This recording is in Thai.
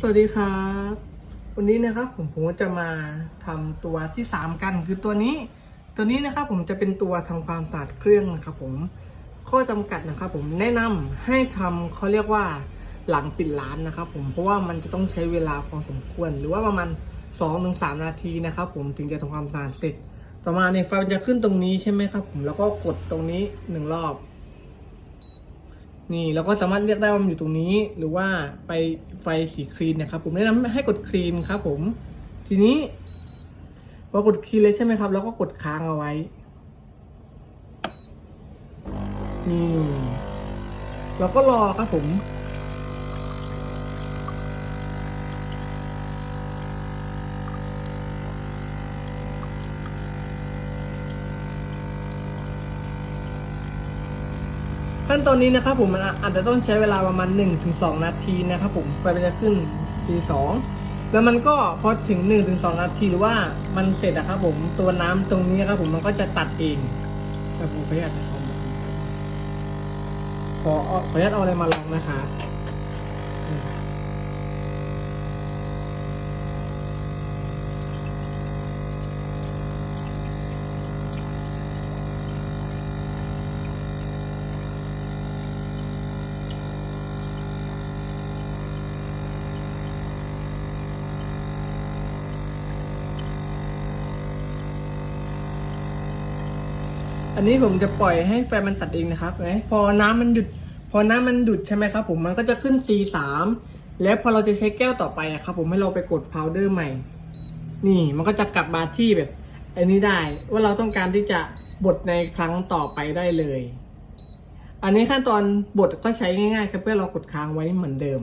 สวัสดีครับ วันนี้นะครับผมผมจะมาทำตัวที่สามกันคือตัวนี้ ตัวนี้นะครับผมจะเป็นตัวทำความสะอาดเครื่องนะครับผมข้อจำกัดนะครับผมแนะนำให้ทำเขาเรียกว่าหลังปิดร้านนะครับผมเพราะว่ามันจะต้องใช้เวลาพอสมควร หรือว่าประมาณ2อถึงสนาทีนะครับผมถึงจะทำความสะอาดเสร็จ ต่อมาเนี่ยไฟมันจะขึ้นตรงนี้ใช่ไหมครับผมแล้วก็กดตรงนี้หนึ่งรอบ นี่เราก็สามารถเรียกได้ว่ามันอยู่ตรงนี้ หรือว่าไปไฟสีครีนนะครับ ผมแนะนำให้กดครีนครับ ผม ทีนี้พอกดครีนเลยใช่ไหมครับแล้วก็กดค้างเอาไว้นี่เราก็รอครับผม ขั้นตอนนี้นะครับผมมันอาจจะต้องใช้เวลาประมาณ1นถึงสนาทีนะครับผมไฟมันจะขึ้นทีสองแล้วมันก็พอถึง1นถึงสนาทีหรือว่ามันเสร็จนะครับผมตัวน้ำตรงนี้ครับผมมันก็จะตัดเองแต่ผมขออนุญาตขออาขออนุญาตเอาอะไรมาลองนะคะ อันนี้ผมจะปล่อยให้ไฟมันตัดเองนะครับเห็นพอน้ำมันหยุด พอน้ำมันหยุดใช่ไหมครับ ผมมันก็จะขึ้น C3 แล้วพอเราจะใช้แก้วต่อไปอะครับ ผมให้เราไปกดพาวเดอร์ใหม่ นี่มันก็จะกลับมาที่แบบอันนี้ได้ว่าเราต้องการที่จะบดในครั้งต่อไปได้เลย อันนี้ขั้นตอนบดก็ใช้ง่ายๆครับเพื่อเรากดค้างไว้เหมือนเดิม